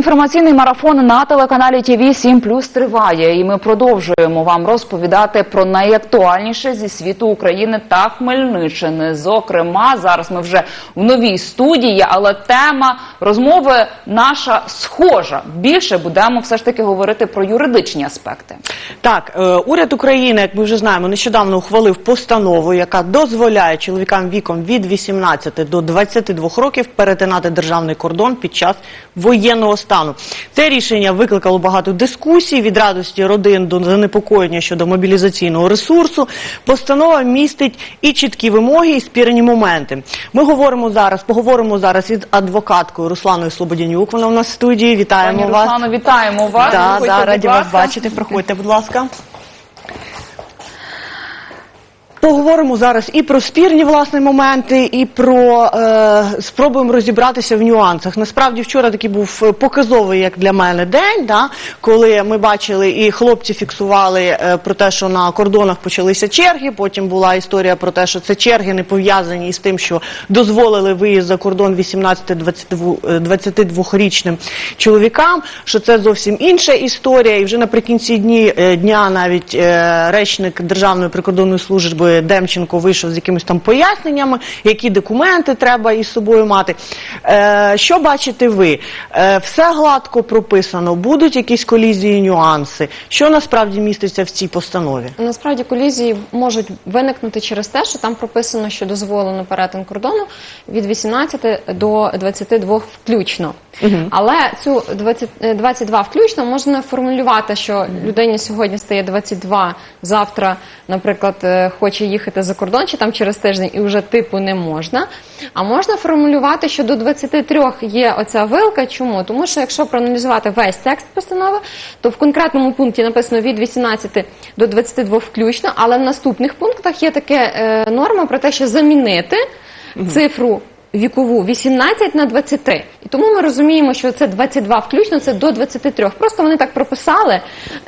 Інформаційний марафон на телеканалі ТВ 7 Плюс триває, і ми продовжуємо вам розповідати про найактуальніше зі світу України та Хмельниччини. Зокрема, зараз ми вже в новій студії, але тема розмови наша схожа. Більше будемо все ж таки говорити про юридичні аспекти. Так, е, уряд України, як ми вже знаємо, нещодавно ухвалив постанову, яка дозволяє чоловікам віком від 18 до 22 років перетинати державний кордон під час воєнного стану. Це рішення викликало багато дискусій від радості родин до занепокоєння щодо мобілізаційного ресурсу. Постанова містить і чіткі вимоги, і спірні моменти. Ми говоримо зараз, поговоримо зараз із адвокаткою Русланою Слободянюк. Вона у нас в студії. Вітаємо Пані вас. Руслано, вітаємо вас. Да, да, раді вас бачити. Проходьте, будь ласка. Поговоримо зараз і про спірні власне моменти, і про е, спробуємо розібратися в нюансах. Насправді вчора такий був показовий, як для мене, день, да, коли ми бачили і хлопці фіксували е, про те, що на кордонах почалися черги. Потім була історія про те, що це черги не пов'язані із тим, що дозволили виїзд за кордон 18-22-річним чоловікам. Що це зовсім інша історія, і вже наприкінці дні е, дня навіть е, речник Державної прикордонної служби Демченко вийшов з якимись там поясненнями, які документи треба із собою мати. Е, що бачите ви? Е, все гладко прописано, будуть якісь колізії, нюанси. Що насправді міститься в цій постанові? Насправді колізії можуть виникнути через те, що там прописано, що дозволено перетин кордону від 18 до 22 включно. Але цю 20, е, 22 включно можна формулювати, що людині сьогодні стає 22, завтра, наприклад, е, хоче їхати за кордон, чи там через тиждень, і вже типу не можна. А можна формулювати, що до 23 є оця вилка. Чому? Тому що якщо проаналізувати весь текст постанови, то в конкретному пункті написано від 18 до 22 включно, але в наступних пунктах є таке е, норма про те, що замінити цифру вікову 18 на 23. І тому ми розуміємо, що це 22 включно, це до 23. Просто вони так прописали,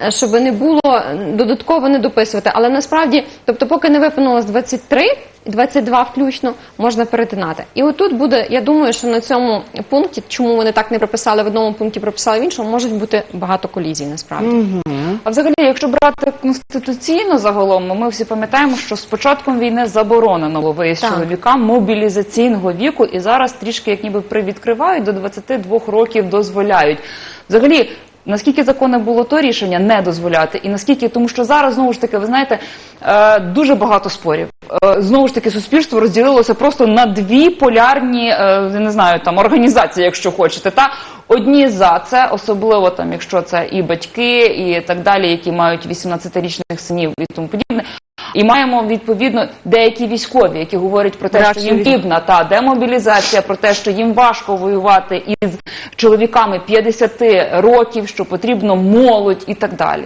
е, щоб не було е, додатково не дописувати. Але насправді, тобто, поки не виповнилось 23, 22 включно, можна перетинати. І отут буде, я думаю, що на цьому пункті, чому вони так не прописали в одному пункті, прописали в іншому, можуть бути багато колізій насправді. А взагалі, якщо брати конституційно загалом, ми всі пам'ятаємо, що з початком війни заборонено було виїзд чоловікам мобілізаційного віку, і зараз трішки як ніби привідкривають до 22 років дозволяють. Взагалі. Наскільки законне було то рішення не дозволяти, і наскільки тому, що зараз знову ж таки, ви знаєте, е, дуже багато спорів. Е, знову ж таки, суспільство розділилося просто на дві полярні, е, не знаю, там організації, якщо хочете. Та одні за це, особливо там, якщо це і батьки, і так далі, які мають 18-річних синів і тому подібне. І маємо відповідно деякі військові, які говорять про те, що їм від- та демобілізація, про те, що їм важко воювати із чоловіками 50 років, що потрібно молодь і так далі.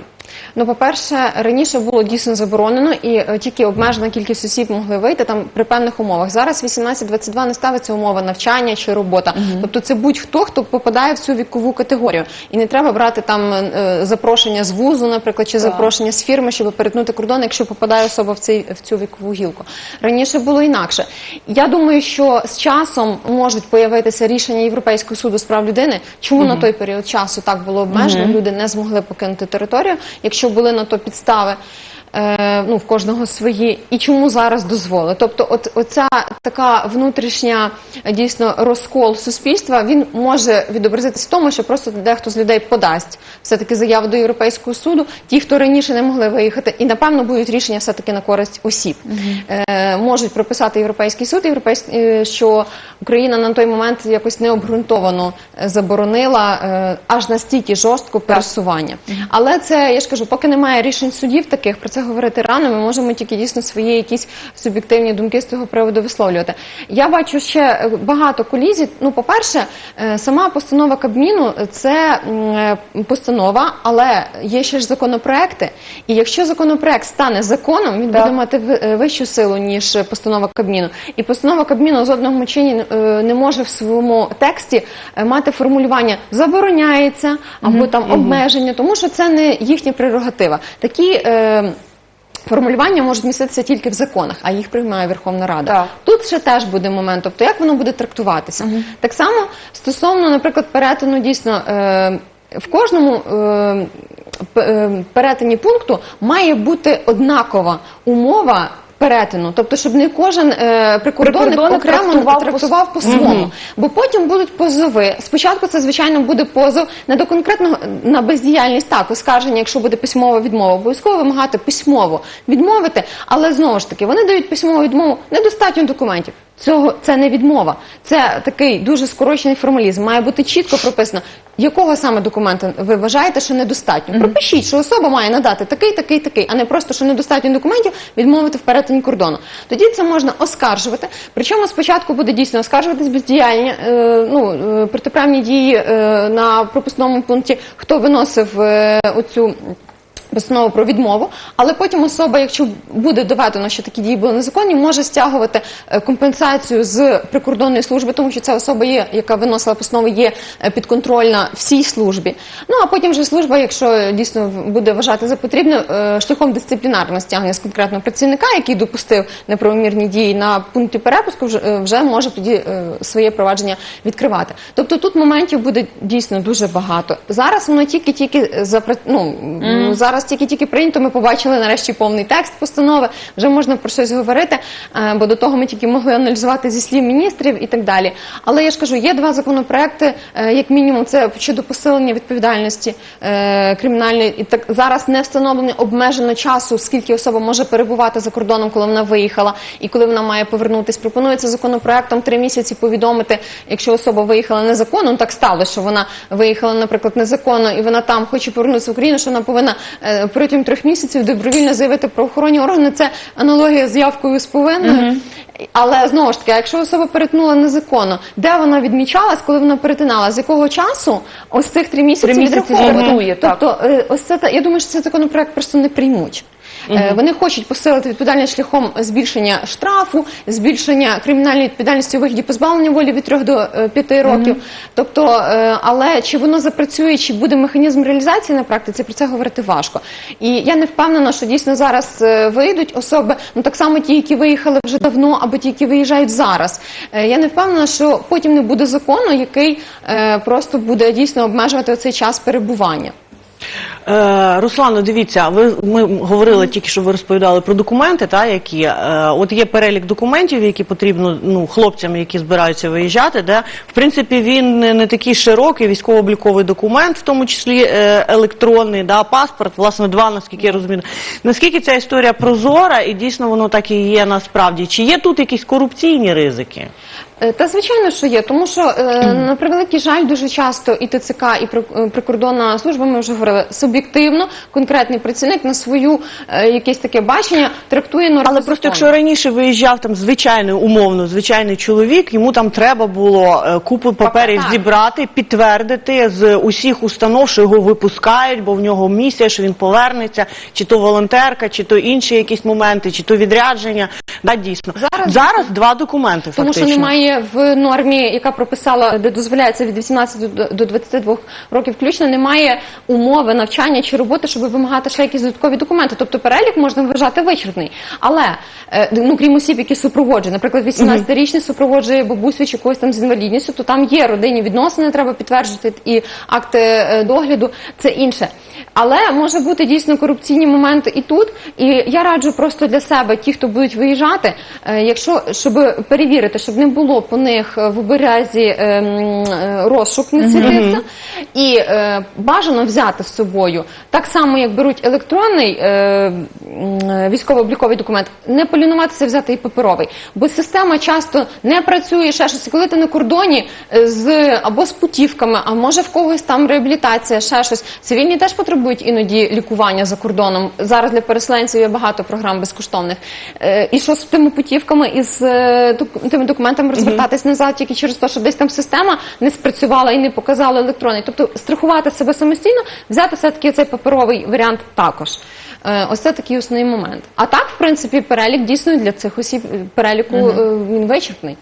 Ну, по-перше, раніше було дійсно заборонено, і е, тільки обмежена кількість осіб могли вийти там при певних умовах. Зараз 18-22 не ставиться умова навчання чи робота. Тобто це будь-хто, хто попадає в цю вікову категорію. І не треба брати там е, запрошення з вузу, наприклад, чи запрошення з фірми, щоб перетнути кордон, якщо попадає особа в, цей, в цю вікову гілку. Раніше було інакше. Я думаю, що з часом можуть появитися рішення Європейського суду з прав людини. Чому на той період часу так було обмежено? Люди не змогли покинути територію, якщо були на то підстави. Е, ну, в кожного свої, і чому зараз дозволили. Тобто, от оця така внутрішня дійсно розкол суспільства він може відобразитися в тому, що просто дехто з людей подасть все таки заяву до європейського суду. Ті, хто раніше не могли виїхати, і напевно будуть рішення все таки на користь осіб. Е, можуть прописати європейський суд, європейський, е, що Україна на той момент якось необґрунтовано заборонила е, аж настільки жорстко пересування. Але це я ж кажу, поки немає рішень судів таких, про це говорити рано. Ми можемо тільки дійсно свої якісь суб'єктивні думки з цього приводу висловлювати. Я бачу ще багато колізій. Ну, по-перше, е, сама постанова Кабміну це е, постанова, але є ще ж законопроекти. І якщо законопроект стане законом, він Так. буде мати е, вищу силу ніж постанова Кабміну. І постанова Кабміну з одного чині не може в своєму тексті мати формулювання забороняється або там обмеження, тому що це не їхня прерогатива. Такі е, Формулювання можуть міститися тільки в законах, а їх приймає Верховна Рада. Так. Тут ще теж буде момент, тобто як воно буде трактуватися. Так само стосовно, наприклад, перетину дійсно е, в кожному е, е, перетині пункту має бути однакова умова. Перетину, тобто, щоб не кожен е, прикордонник Прикордонник окремо трактував трактував, по- по-своєму. Бо потім будуть позови. Спочатку це звичайно буде позов не до конкретного на бездіяльність, так оскарження, якщо буде письмова відмова, обов'язково вимагати письмово відмовити, але знову ж таки вони дають письмову відмову недостатньо документів. Цього це не відмова, це такий дуже скорочений формалізм. Має бути чітко прописано, якого саме документа ви вважаєте, що недостатньо. Пропишіть, що особа має надати такий, такий, такий, а не просто що недостатньо документів відмовити в перетині кордону. Тоді це можна оскаржувати. Причому спочатку буде дійсно оскаржуватись бездіяльні е, ну, е, протиправні дії е, на пропускному пункті, хто виносив е, оцю. Постанову про відмову, але потім особа, якщо буде доведено, що такі дії були незаконні, може стягувати е, компенсацію з прикордонної служби, тому що ця особа є, яка виносила постанову, є е, підконтрольна всій службі. Ну а потім вже служба, якщо дійсно буде вважати за потрібне, е, шляхом дисциплінарного стягнення з конкретного працівника, який допустив неправомірні дії на пункті перепуску, вже, може тоді своє провадження відкривати. Тобто тут моментів буде дійсно дуже багато. Зараз воно тільки-тільки запра... ну, м, зараз тільки-тільки прийнято. Ми побачили нарешті повний текст постанови. Вже можна про щось говорити, е, бо до того ми тільки могли аналізувати зі слів міністрів і так далі. Але я ж кажу, є два законопроекти, е, як мінімум, це щодо посилення відповідальності е, кримінальної. І так зараз не встановлено обмежено часу, скільки особа може перебувати за кордоном, коли вона виїхала, і коли вона має повернутись. Пропонується законопроектом три місяці повідомити, якщо особа виїхала незаконно, ну так сталося, що вона виїхала, наприклад, незаконно, і вона там хоче повернутися в Україну, що вона повинна протягом трьох місяців добровільно заявити про охоронні органи. Це аналогія з явкою з повинною. Але знову ж таки, якщо особа перетнула незаконно, де вона відмічалась, коли вона перетинала, з якого часу ось цих три місяці, місяці відраховувати? Тобто, е, ось це я думаю, що цей законопроект просто не приймуть. Е, Вони хочуть посилити відповідальність шляхом збільшення штрафу, збільшення кримінальної відповідальності у вигляді позбавлення волі від 3 до 5 років. Тобто, е, але чи воно запрацює, чи буде механізм реалізації на практиці, про це говорити важко. І я не впевнена, що дійсно зараз е, вийдуть особи, ну так само ті, які виїхали вже давно, або ті, які виїжджають зараз. Е, Я не впевнена, що потім не буде закону, який е, просто буде дійсно обмежувати оцей час перебування. Е, дивіться, ви ми говорили тільки, що ви розповідали про документи, та які е, от є перелік документів, які потрібно ну хлопцям, які збираються виїжджати. Де в принципі він не, не такий широкий військово-обліковий документ, в тому числі е, електронний, да, паспорт, власне, два, наскільки я розумію. Наскільки ця історія прозора і дійсно воно так і є насправді? Чи є тут якісь корупційні ризики? Е, Та звичайно, що є, тому що е, на превеликий жаль, дуже часто і ТЦК, і при- прикордонна служба, ми вже говорили, суб'єктивно конкретний працівник на свою е, якесь таке бачення трактує норми Але просто якщо раніше виїжджав там звичайний умовно звичайний чоловік, йому там треба було е, купу паперів так. зібрати, підтвердити з усіх установ, що його випускають, бо в нього місія, що він повернеться, чи то волонтерка, чи то інші якісь моменти, чи то відрядження. Да, дійсно Зараз- зараз два документи. Тому що немає в нормі, яка прописала, де дозволяється від 18 до- до 22 років включно, немає умови навчання чи роботи, щоб вимагати ще якісь додаткові документи. Тобто перелік можна вважати вичерпний. Але е, ну крім осіб, які супроводжують, наприклад, 18-річний супроводжує бабусю чи когось там з інвалідністю, то там є родинні відносини, треба підтверджувати і акти е, догляду. Це інше. Але може бути дійсно корупційні моменти і тут. І я раджу просто для себе, ті, хто будуть виїжджати, е, якщо щоб перевірити, щоб не було по них в оберезі е, м, е, розшук не світився, і бажано взяти з собою так само, як беруть електронний е, е, військово-обліковий документ, не полінуватися взяти і паперовий, бо система часто не працює ще щось. Коли ти на кордоні е, з або з путівками, а може в когось там реабілітація, ще щось. Цивільні теж потребують іноді лікування за кордоном. Зараз для переселенців є багато програм безкоштовних. Е, І що з тими путівками і з е, тими документами розвертатись назад тільки через те, що десь там система не спрацювала і не показала електронний. Тобто страхувати себе самостійно, взяти все таки цей паперовий варіант також. Е, Ось це такий основний момент. А так, в принципі, перелік дійсно для цих осіб е, переліку е, він вичерпний.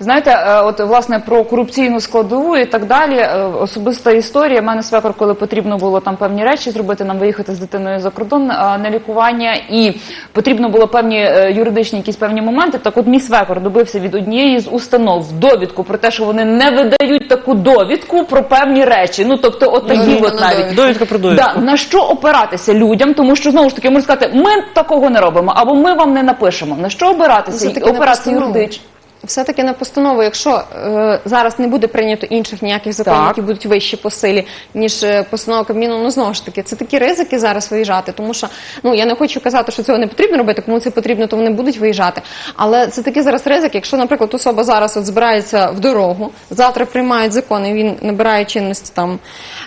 Знаєте, от власне про корупційну складову і так далі. Особиста історія. У мене свекор, коли потрібно було там певні речі зробити, нам виїхати з дитиною за кордон на лікування, і потрібно було певні юридичні якісь певні моменти. Так, от мій свекор добився від однієї з установ довідку про те, що вони не видають таку довідку про певні речі. Ну тобто, от такі от навіть. Довідка про довідку. Да, на що опиратися людям, тому що знову ж таки можна сказати, ми такого не робимо, або ми вам не напишемо. На що? Все-таки на Опиратися юридично. Все-таки на постанову, якщо е, зараз не буде прийнято інших ніяких законів, Так. які будуть вищі по силі, ніж е, постанова Кабміну, ну знову ж таки, це такі ризики зараз виїжджати. Тому що ну я не хочу казати, що цього не потрібно робити, кому це потрібно, то вони будуть виїжджати. Але це такий зараз ризик, якщо, наприклад, особа зараз от збирається в дорогу, завтра приймають закон, і він набирає чинності там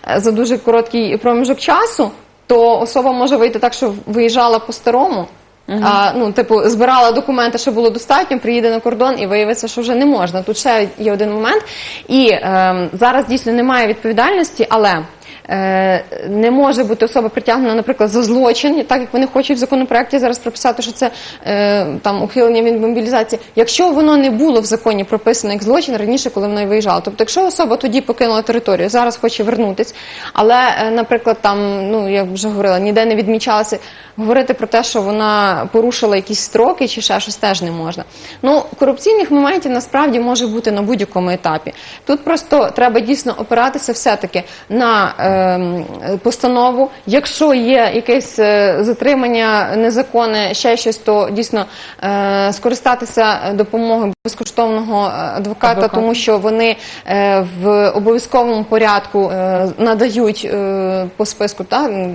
е, за дуже короткий проміжок часу, то особа може вийти так, що виїжджала по-старому. А, ну, типу, збирала документи, що було достатньо, приїде на кордон і виявиться, що вже не можна. Тут ще є один момент. І е, зараз дійсно немає відповідальності, але. Е, не може бути особа притягнена, наприклад, за злочин, так як вони хочуть в законопроекті зараз прописати, що це е, там ухилення від мобілізації. Якщо воно не було в законі прописано як злочин раніше, коли вона виїжджала. Тобто, якщо особа тоді покинула територію, зараз хоче вернутись, але, е, наприклад, там, ну я вже говорила, ніде не відмічалося, говорити про те, що вона порушила якісь строки чи ще щось теж не можна. Ну, корупційних моментів насправді може бути на будь-якому етапі. Тут просто треба дійсно опиратися все-таки на ем, постанову. Якщо є якесь е, затримання незаконне, ще щось, то дійсно е, скористатися допомогою безкоштовного е, адвоката, Адвоката. тому що вони е, в обов'язковому порядку е, надають е, по списку, та, е,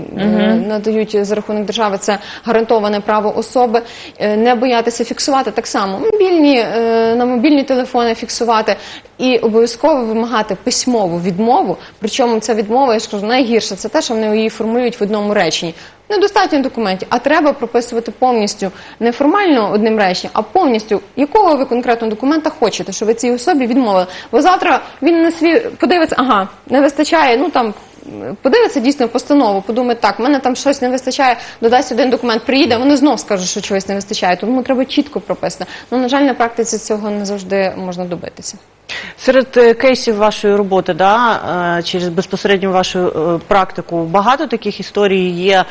надають за рахунок держави це гарантоване право особи, е, не боятися фіксувати так само мобільні, е, на мобільні телефони фіксувати і обов'язково вимагати письмову відмову. Причому ця відмова, я ж кажу, найгірше це те, що вони її формулюють в одному реченні. Недостатньо документів, а треба прописувати повністю не формально одним реченням, а повністю якого ви конкретно документа хочете, що ви цій особі відмовили. Бо завтра він на свій подивиться, ага, не вистачає, ну там. Подивиться дійсно постанову, подумає, так, в мене там щось не вистачає, додасть один документ, приїде, вони знов скажуть, що чогось не вистачає. Тому треба чітко прописати. Ну, на жаль, на практиці цього не завжди можна добитися. Серед е, кейсів вашої роботи, да, е, через безпосередньо вашу е, практику, багато таких історій є,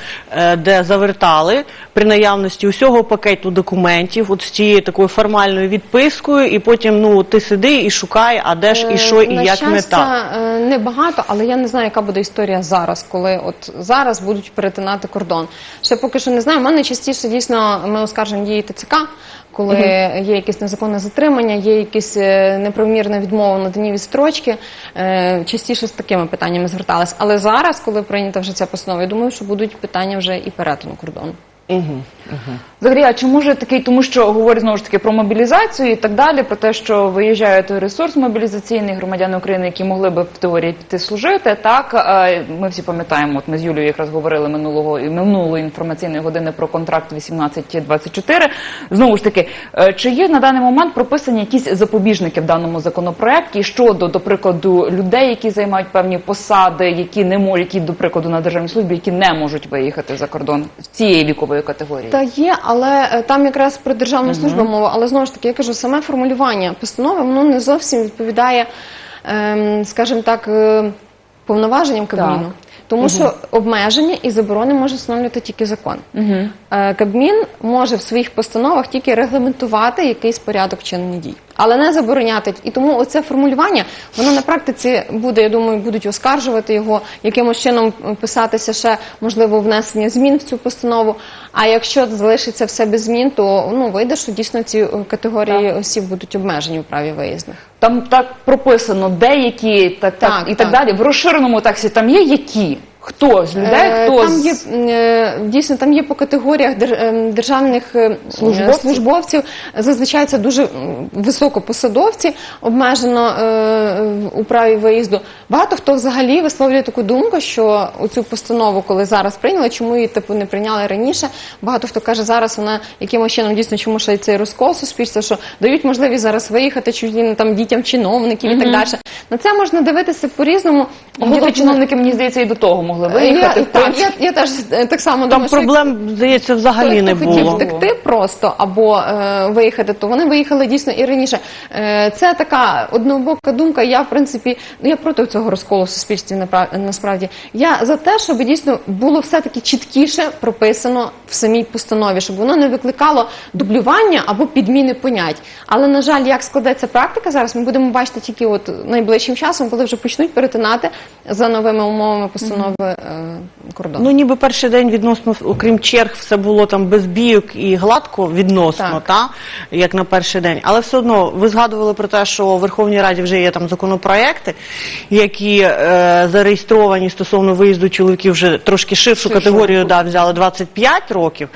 де завертали при наявності усього пакету документів, от з цією такою формальною відпискою, і потім ну ти сиди і шукай, а де ж і що, і На як щастя, мета. е, Небагато, але я не знаю, яка буде історія зараз, коли от зараз будуть перетинати кордон. Ще поки що не знаю. У мене частіше дійсно ми оскаржуємо дії ТЦК, коли є якесь незаконне затримання, є якісь е, неправомірна відмова на наданні відстрочки. Е, Частіше з такими питаннями звертались. Але зараз, коли прийнята вже ця постанова, я думаю, що будуть питання вже і перетину кордону. Угу. Взагалі, а чому ж такий, тому що говорять знову ж таки про мобілізацію і так далі, про те, що виїжджає той ресурс мобілізаційний громадяни України, які могли би в теорії піти служити. Так е, ми всі пам'ятаємо, от ми з Юлією якраз говорили минулого минулої інформаційної години про контракт 18-24. Знову ж таки, е, чи є на даний момент прописані якісь запобіжники в даному законопроекті щодо, до прикладу, людей, які займають певні посади, які не можуть, які до прикладу на державній службі, які не можуть виїхати за кордон в цієї вікової категорії? Та є, але е, там якраз про державну службу мова. Але знову ж таки, я кажу, саме формулювання постанови воно не зовсім відповідає, ем, скажімо так, е, повноваженням Кабміну. Так. Тому що обмеження і заборони може встановлювати тільки закон. Е, Кабмін може в своїх постановах тільки регламентувати якийсь порядок вчинення дій, але не забороняти. І тому оце формулювання воно на практиці буде, я думаю, будуть оскаржувати його, якимось чином писатися ще можливо внесення змін в цю постанову. А якщо залишиться все без змін, то ну вийде, що дійсно ці е, категорії осіб будуть обмежені у праві виїзду. Там так прописано деякі, так, так, Так, і так, так. далі. В розширеному тексті там є які? Хто з людей, хто там є е, дійсно там є по категоріях ем, державних е, Службовців? службовців. Зазвичай це дуже високопосадовці, обмежено е, у праві виїзду. Багато хто взагалі висловлює таку думку, що цю постанову, коли зараз прийняли, чому її типу не прийняли раніше. Багато хто каже, зараз вона якимось чином дійсно чому ще цей розкол суспільства, що дають можливість зараз виїхати не там дітям чиновників і так далі. На це можна дивитися по різному. Діти чиновники, мені здається, і до того могли виїхати. Я, так, я, я теж е, так само Там думаю, що проблем, здається, взагалі той, не хто хотів втекти просто або е, виїхати, то вони виїхали дійсно і раніше. Е, це така однобока думка. Я в принципі ну, я проти цього розколу в суспільстві. Насправді я за те, щоб дійсно було все таки чіткіше прописано в самій постанові, щоб воно не викликало дублювання або підміни понять. Але на жаль, як складеться практика зараз, ми будемо бачити тільки от найближчим часом, коли вже почнуть перетинати за новими умовами постанови е, кордон. Ну, ніби перший день відносно, окрім черг, все було там без бійок і гладко відносно, Так. та як на перший день. Але все одно ви згадували про те, що в Верховній Раді вже є там законопроекти, які е, зареєстровані стосовно виїзду чоловіків вже трошки ширшу Ширшу. категорію да, взяли 25 років.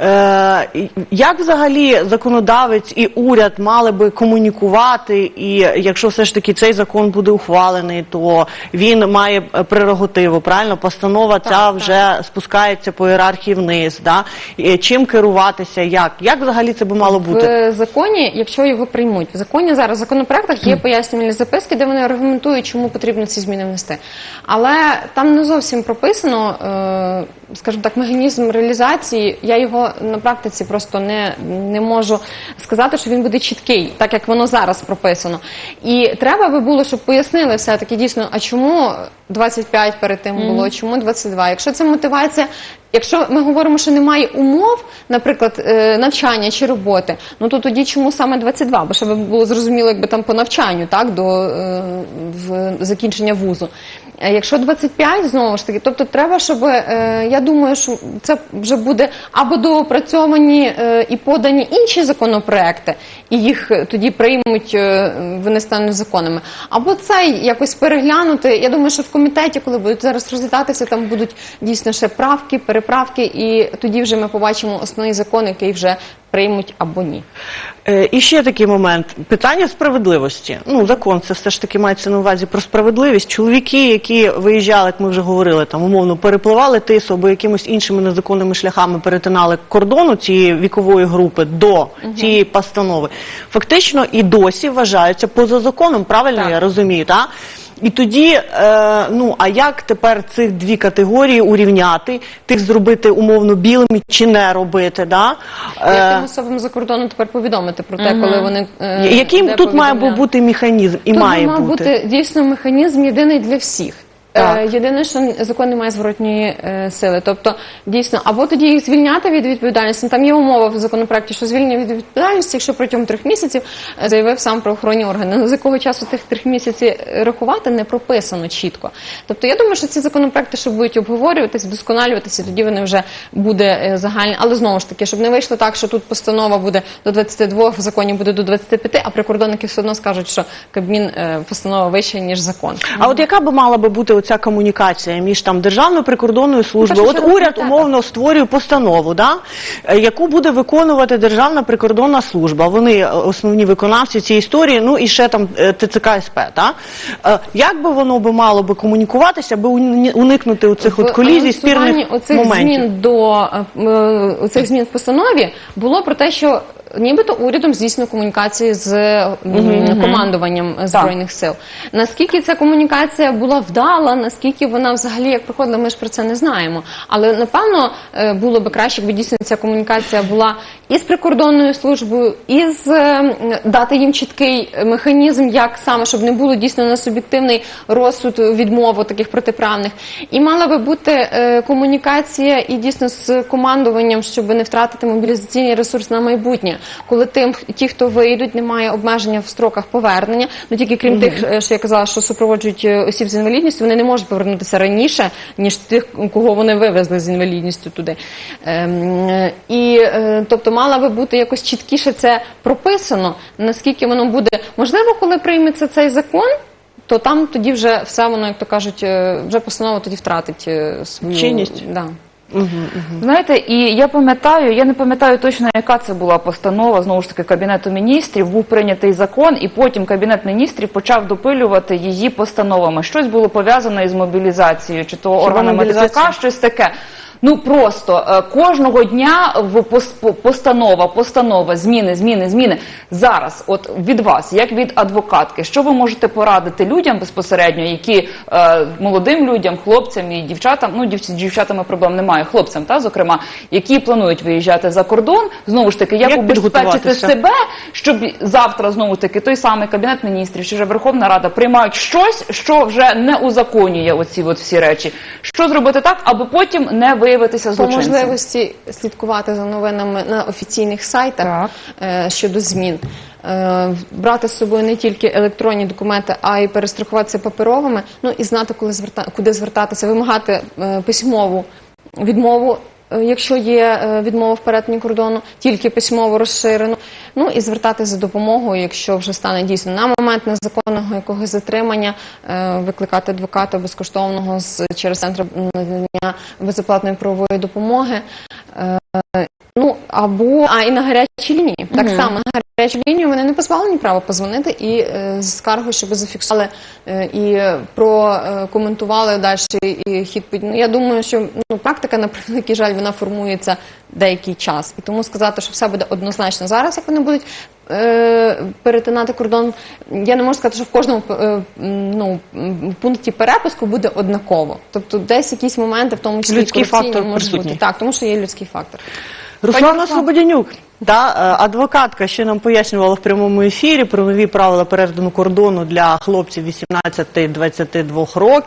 Е, як взагалі законодавець і уряд мали би комунікувати, і якщо все ж таки цей закон буде ухвалений, то він має е, прерогативу, правильно? Постанова ця вже спускається по ієрархії вниз. Да? І Чим керуватися, як? Як взагалі це би мало бути? В законі, якщо його приймуть, в законі зараз в законопроектах є пояснювальні записки, де вони аргументують, чому потрібно ці зміни внести. Але там не зовсім прописано, е, скажімо так, механізм реалізації. Я його на практиці просто не, не можу сказати, що він буде чіткий, так як воно зараз прописано. І треба би було, щоб пояснили все-таки дійсно, а чому 25 перед тим було, чому 22? Якщо це мотивація. Якщо ми говоримо, що немає умов, наприклад, е, навчання чи роботи, ну то тоді чому саме 22? Бо щоб було зрозуміло, якби там по навчанню, так до е, в закінчення вузу. Е, Якщо 25, знову ж таки, тобто треба, щоб я думаю, що це вже буде або доопрацьовані і подані інші законопроекти, і їх тоді приймуть, вони стануть законами, або цей якось переглянути. Я думаю, що в комітеті, коли будуть зараз розглядатися, там будуть дійсно ще правки, переправки, і тоді вже ми побачимо основний закон, який вже приймуть або ні. Е, І ще такий момент. Питання справедливості. Ну, закон це все ж таки мається на увазі про справедливість. Чоловіки, які виїжджали, як ми вже говорили, там умовно перепливали тису або якимось іншими незаконними шляхами перетинали кордону цієї вікової групи до цієї постанови, фактично і досі вважаються поза законом. Правильно Так. я розумію, так? І тоді, е, ну а як тепер цих дві категорії урівняти, тих зробити умовно білими чи не робити? Да? Е, Як тим особам за кордоном тепер повідомити про те, коли вони е, яким де тут має бути механізм і Тут має бути? бути дійсно механізм єдиний для всіх. Так. Е, Єдине, що закон не має зворотньої е, сили. Тобто, дійсно, або тоді їх звільняти від відповідальності. Там є умова в законопроекті, що звільнення від відповідальності, якщо протягом трьох місяців е, заявив сам правоохоронні органи. Ну, з якого часу тих трьох місяців рахувати не прописано чітко. Тобто, я думаю, що ці законопроекти ще будуть обговорюватися, вдосконалюватися, тоді вони вже буде загальні. Але знову ж таки, щоб не вийшло так, що тут постанова буде до 22, в законі буде до 25, а прикордонники все одно скажуть, що Кабмін е, постанова вища ніж закон. А от яка би мала би бути оця комунікація між там державною прикордонною службою? От уряд умовно створює постанову, да? е, яку буде виконувати Державна прикордонна служба. Вони е, основні виконавці цієї історії, ну і ще там е, ТЦК СП. Да? Е, Як би воно би мало би комунікуватися, аби уникнути оцих от колізій, спірних оцих моментів? змін до е, змін в постанові було про те, що нібито урядом здійснює комунікації з м, командуванням збройних сил. Наскільки ця комунікація була вдала, наскільки вона взагалі як проходила, ми ж про це не знаємо. Але напевно е, було би краще, якби дійсно ця комунікація була і з прикордонною службою, і з е, дати їм чіткий механізм, як саме, щоб не було дійсно на суб'єктивний розсуд відмову таких протиправних. І мала би бути е, комунікація і дійсно з командуванням, щоб не втратити мобілізаційний ресурс на майбутнє, коли тим ті, хто вийдуть, немає обмеження в строках повернення. Ну тільки крім тих, е, що я казала, що супроводжують е, осіб з інвалідністю, вони не можуть повернутися раніше, ніж тих, кого вони вивезли з інвалідністю туди. Ем, і е, тобто мала би бути якось чіткіше це прописано, наскільки воно буде можливо, коли прийметься цей закон. То там тоді вже все воно, як то кажуть, вже постанова тоді втратить свою Чинність. Да. Знаєте, і я пам'ятаю, я не пам'ятаю точно, яка це була постанова знову ж таки кабінету міністрів. Був прийнятий закон, і потім кабінет міністрів почав допилювати її постановами. Щось було пов'язане із мобілізацією, чи то органами? ТЦК, щось таке. Ну просто е, кожного дня в пос- постанова, постанова, зміни, зміни, зміни. Зараз, от від вас, як від адвокатки, що ви можете порадити людям безпосередньо, які е, молодим людям, хлопцям і дівчатам, ну дів, з дівчатами проблем немає, хлопцям, та зокрема, які планують виїжджати за кордон, знову ж таки, як, Як убезпечити себе, щоб завтра знову ж таки той самий кабінет міністрів чи вже Верховна Рада приймають щось, що вже не узаконює оці от всі речі. Що зробити так, аби потім не виявитися По можливості слідкувати за новинами на офіційних сайтах Так. е, щодо змін. Е, брати з собою не тільки електронні документи, а й перестрахуватися паперовими. Ну і знати, коли зверта... куди звертатися, вимагати е, письмову відмову. Е, Якщо є е, відмова в перетині кордону, тільки письмово розширено. ну і звертати за допомогою, якщо вже стане дійсно на момент незаконного якогось затримання, е, викликати адвоката безкоштовного з через центр надання безоплатної правової допомоги. Е, Ну або а і на гарячій лінії. Так само на гарячу лінію вони не позбавлені права позвонити і е, з скаргою, щоб зафіксували е, і е, прокоментували далі і хід подій. Ну, я думаю, що ну практика на превеликий жаль вона формується деякий час, і тому сказати, що все буде однозначно зараз, як вони будуть. е, Перетинати кордон, я не можу сказати, що в кожному е, ну, пункті перепуску буде однаково. Тобто, десь якісь моменти, в тому числі Людський фактор можуть бути так, тому що є людський фактор. Руслана Руслан. Слободянюк, та, е, адвокатка, ще нам пояснювала в прямому ефірі про нові правила перетину кордону для хлопців 18-22 років.